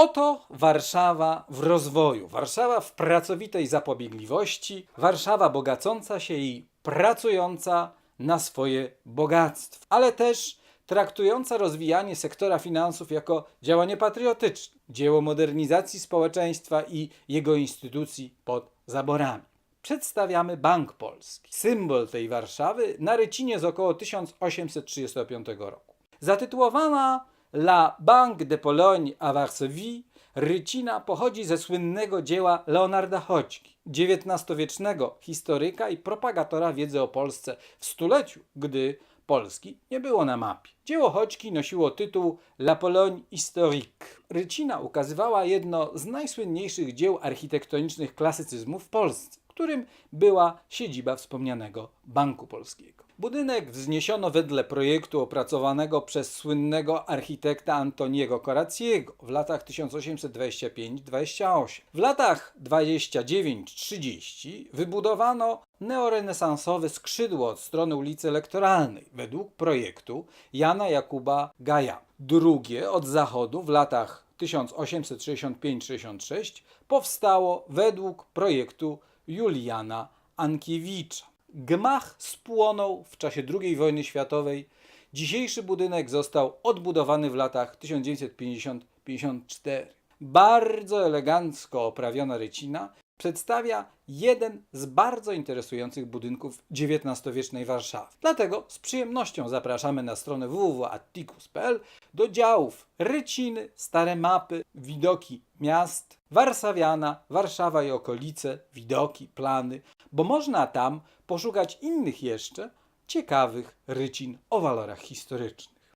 Oto Warszawa w rozwoju, Warszawa w pracowitej zapobiegliwości, Warszawa bogacąca się i pracująca na swoje bogactwo, ale też traktująca rozwijanie sektora finansów jako działanie patriotyczne, dzieło modernizacji społeczeństwa i jego instytucji pod zaborami. Przedstawiamy Bank Polski, symbol tej Warszawy na rycinie z około 1835 roku. Zatytułowana La Banque de Pologne à Varsovie, rycina pochodzi ze słynnego dzieła Leonarda Chodźki, XIX-wiecznego historyka i propagatora wiedzy o Polsce w stuleciu, gdy Polski nie było na mapie. Dzieło Chodźki nosiło tytuł La Pologne historique. Rycina ukazywała jedno z najsłynniejszych dzieł architektonicznych klasycyzmu w Polsce, którym była siedziba wspomnianego Banku Polskiego. Budynek wzniesiono wedle projektu opracowanego przez słynnego architekta Antoniego Koraciego w latach 1825-28. W latach 29-30 wybudowano neorenesansowe skrzydło od strony ulicy Elektoralnej według projektu Jana Jakuba Gaja. Drugie od zachodu w latach 1865-66 powstało według projektu Juliana Ankiewicza. Gmach spłonął w czasie II wojny światowej. Dzisiejszy budynek został odbudowany w latach 1950-54. Bardzo elegancko oprawiona rycina przedstawia jeden z bardzo interesujących budynków XIX-wiecznej Warszawy. Dlatego z przyjemnością zapraszamy na stronę www.atticus.pl do działów Ryciny, Stare Mapy, Widoki Miast, Warszawiana, Warszawa i okolice, widoki, plany, bo można tam poszukać innych jeszcze ciekawych rycin o walorach historycznych.